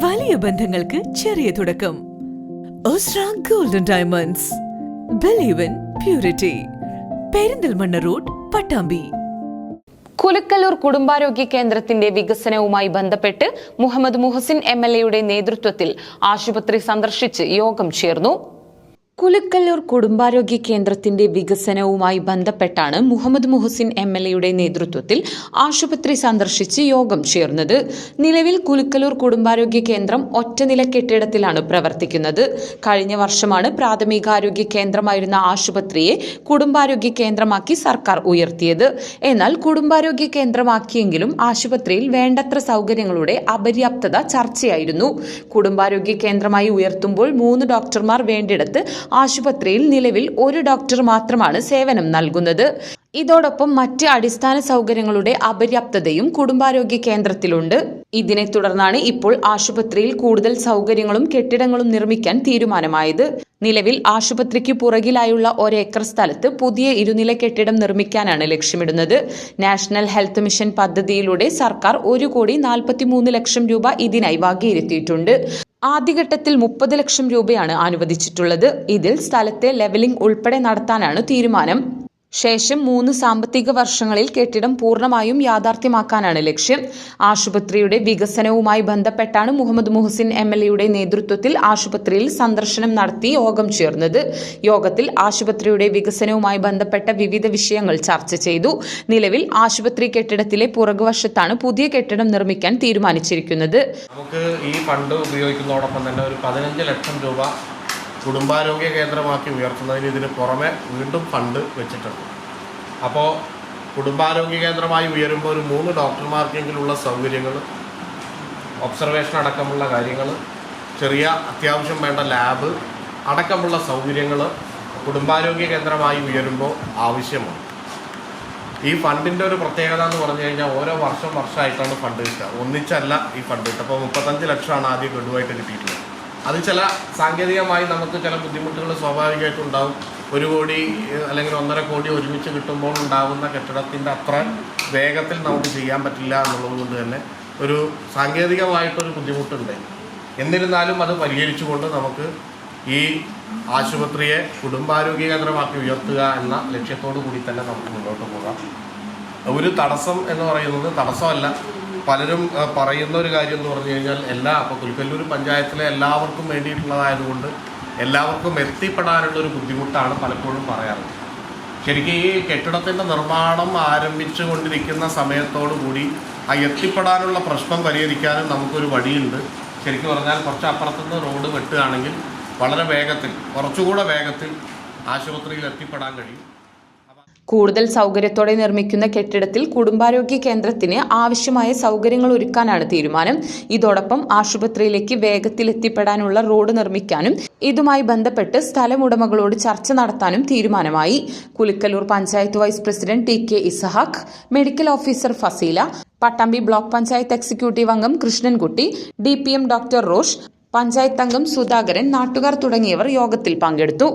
വലിയ ബന്ധങ്ങൾക്ക് ചെറിയ തുടക്കം. Golden diamonds believe in purity Perinthalmanna road Pattambi. Kulukkallur കുടുംബാരോഗ്യ കേന്ദ്രത്തിന്റെ വികസനവുമായി ബന്ധപ്പെട്ട് മുഹമ്മദ് മുഹസിൻ എം നേതൃത്വത്തിൽ ആശുപത്രി സന്ദർശിച്ച് യോഗം ചേർന്നു. കുലുക്കല്ലൂർ കുടുംബാരോഗ്യ കേന്ദ്രത്തിന്റെ വികസനവുമായി ബന്ധപ്പെട്ടാണ് മുഹമ്മദ് മുഹസിൻ എം എൽ എയുടെ നേതൃത്വത്തിൽ ആശുപത്രി സന്ദർശിച്ച് യോഗം ചേർന്നത്. നിലവിൽ കുലുക്കല്ലൂർ കുടുംബാരോഗ്യ കേന്ദ്രം ഒറ്റനില കെട്ടിടത്തിലാണ് പ്രവർത്തിക്കുന്നത്. കഴിഞ്ഞ വർഷമാണ് പ്രാഥമികാരോഗ്യ കേന്ദ്രമായിരുന്ന ആശുപത്രിയെ കുടുംബാരോഗ്യ കേന്ദ്രമാക്കി സർക്കാർ ഉയർത്തിയത്. എന്നാൽ കുടുംബാരോഗ്യ കേന്ദ്രമാക്കിയെങ്കിലും ആശുപത്രിയിൽ വേണ്ടത്ര സൗകര്യങ്ങളുടെ അപര്യാപ്തത ചർച്ചയായിരുന്നു. കുടുംബാരോഗ്യ കേന്ദ്രമായി ഉയർത്തുമ്പോൾ മൂന്ന് ഡോക്ടർമാർ വേണ്ടിടത്ത് ആശുപത്രിയിൽ നിലവിൽ ഒരു ഡോക്ടർ മാത്രമാണ് സേവനം നൽകുന്നത്. ഇതോടൊപ്പം മറ്റ് അടിസ്ഥാന സൗകര്യങ്ങളുടെ അപര്യാപ്തതയും കുടുംബാരോഗ്യ കേന്ദ്രത്തിലുണ്ട്. ഇതിനെ തുടർന്നാണ് ഇപ്പോൾ ആശുപത്രിയിൽ കൂടുതൽ സൗകര്യങ്ങളും കെട്ടിടങ്ങളും നിർമ്മിക്കാൻ തീരുമാനമായത്. നിലവിൽ ആശുപത്രിക്ക് പുറകിലായുള്ള ഒരേക്കർ സ്ഥലത്ത് പുതിയ ഇരുനില കെട്ടിടം നിർമ്മിക്കാനാണ് ലക്ഷ്യമിടുന്നത്. നാഷണൽ ഹെൽത്ത് മിഷൻ പദ്ധതിയിലൂടെ സർക്കാർ ഒരു കോടി നാൽപ്പത്തിമൂന്ന് ലക്ഷം രൂപ ഇതിനായി വകയിരുത്തിയിട്ടുണ്ട്. ആദ്യഘട്ടത്തിൽ മുപ്പത് ലക്ഷം രൂപയാണ് അനുവദിച്ചിട്ടുള്ളത്. ഇതിൽ സ്ഥലത്തെ ലെവലിംഗ് ഉൾപ്പെടെ നടത്താനാണ് തീരുമാനം. ശേഷം മൂന്ന് സാമ്പത്തിക വർഷങ്ങളിൽ കെട്ടിടം പൂർണമായും യാഥാർത്ഥ്യമാക്കാനാണ് ലക്ഷ്യം. ആശുപത്രിയുടെ വികസനവുമായി ബന്ധപ്പെട്ടാണ് മുഹമ്മദ് മുഹസിൻ എം എൽ എയുടെ നേതൃത്വത്തിൽ ആശുപത്രിയിൽ സന്ദർശനം നടത്തി യോഗം ചേർന്നത്. യോഗത്തിൽ ആശുപത്രിയുടെ വികസനവുമായി ബന്ധപ്പെട്ട വിവിധ വിഷയങ്ങൾ ചർച്ച ചെയ്തു. നിലവിൽ ആശുപത്രി കെട്ടിടത്തിലെ പുറകുവശത്താണ് പുതിയ കെട്ടിടം നിർമ്മിക്കാൻ തീരുമാനിച്ചിരിക്കുന്നത്. നമുക്ക് ഈ ഫണ്ട് ഉപയോഗിക്കുന്നതോടൊപ്പം തന്നെ ഒരു പതിനഞ്ച് ലക്ഷം രൂപ കുടുംബാരോഗ്യ കേന്ദ്രമാക്കി ഉയർത്തുന്നതിന് ഇതിന് പുറമെ വീണ്ടും ഫണ്ട് വെച്ചിട്ടുണ്ട്. അപ്പോൾ കുടുംബാരോഗ്യ കേന്ദ്രമായി ഉയരുമ്പോൾ ഒരു മൂന്ന് ഡോക്ടർമാർക്കെങ്കിലുള്ള സൗകര്യങ്ങൾ ഒബ്സർവേഷൻ അടക്കമുള്ള കാര്യങ്ങൾ ചെറിയ അത്യാവശ്യം വേണ്ട ലാബ് അടക്കമുള്ള സൗകര്യങ്ങൾ കുടുംബാരോഗ്യ കേന്ദ്രമായി ഉയരുമ്പോൾ ആവശ്യമാണ്. ഈ ഫണ്ടിന്റെ ഒരു പ്രത്യേകത എന്ന് പറഞ്ഞു കഴിഞ്ഞാൽ ഓരോ വർഷം വർഷമായിട്ടാണ് ഫണ്ട് കിട്ടുക. ഒന്നിച്ചല്ല ഈ ഫണ്ട് കിട്ടുക. അപ്പോൾ മുപ്പത്തഞ്ച് ലക്ഷമാണ് ആദ്യം ഗഡുവായിട്ട് കിട്ടിയിട്ടുള്ളത്. അത് ചില സാങ്കേതികമായി നമുക്ക് ചില ബുദ്ധിമുട്ടുകൾ സ്വാഭാവികമായിട്ടും ഉണ്ടാവും. ഒരു കോടി അല്ലെങ്കിൽ ഒന്നര കോടി ഒരുമിച്ച് കിട്ടുമ്പോൾ ഉണ്ടാകുന്ന കെട്ടിടത്തിന്റെ അത്ര വേഗത്തിൽ നമുക്ക് ചെയ്യാൻ പറ്റില്ല എന്നുള്ളത് കൊണ്ട് തന്നെ ഒരു സാങ്കേതികമായിട്ടൊരു ബുദ്ധിമുട്ടുണ്ട്. എന്നിരുന്നാലും അത് പരിഹരിച്ചുകൊണ്ട് നമുക്ക് ഈ ആശുപത്രിയെ കുടുംബാരോഗ്യ കേന്ദ്രമാക്കി ഉയർത്തുക എന്ന ലക്ഷ്യത്തോടു കൂടി തന്നെ നമുക്ക് മുന്നോട്ട് പോകാം. ഒരു തടസ്സം എന്ന് പറയുന്നത് തടസ്സമല്ല. പലരും പറയുന്ന ഒരു കാര്യം എന്ന് പറഞ്ഞു കഴിഞ്ഞാൽ എല്ലാ അപ്പോൾ പുൽക്കല്ലൂർ പഞ്ചായത്തിലെ എല്ലാവർക്കും വേണ്ടിയിട്ടുള്ളതായതുകൊണ്ട് എല്ലാവർക്കും എത്തിപ്പെടാനുള്ള ഒരു ബുദ്ധിമുട്ടാണ് പലപ്പോഴും പറയാറുള്ളത്. ശരിക്കും ഈ കെട്ടിടത്തിന്റെ നിർമ്മാണം ആരംഭിച്ചു കൊണ്ടിരിക്കുന്ന സമയത്തോടുകൂടി ആ എത്തിപ്പെടാനുള്ള പ്രശ്നം പരിഹരിക്കാനും നമുക്കൊരു വഴിയുണ്ട്. ശരിക്കും പറഞ്ഞാൽ കുറച്ച് അപ്പുറത്തുനിന്ന് റോഡ് വെട്ടുകയാണെങ്കിൽ വളരെ വേഗത്തിൽ കുറച്ചുകൂടെ വേഗത്തിൽ ആശുപത്രിയിൽ എത്തിപ്പെടാൻ കഴിയും. കൂടുതൽ സൗകര്യത്തോടെ നിർമ്മിക്കുന്ന കെട്ടിടത്തിൽ കുടുംബാരോഗ്യ കേന്ദ്രത്തിന് ആവശ്യമായ സൗകര്യങ്ങൾ ഒരുക്കാനാണ് തീരുമാനം. ഇതോടൊപ്പം ആശുപത്രിയിലേക്ക് വേഗത്തിൽ എത്തിപ്പെടാനുള്ള റോഡ് നിർമ്മിക്കാനും ഇതുമായി ബന്ധപ്പെട്ട് സ്ഥലമുടമകളോട് ചർച്ച നടത്താനും തീരുമാനമായി. Kulukkallur panchayat vice president T K Isahaq medical officer Faseela Pattambi block panchayat executive അംഗം Krishnankutty D P M doctor Rosh panchayat അംഗം സുധാകരൻ നാട്ടുകാർ തുടങ്ങിയവർ യോഗത്തിൽ പങ്കെടുത്തു.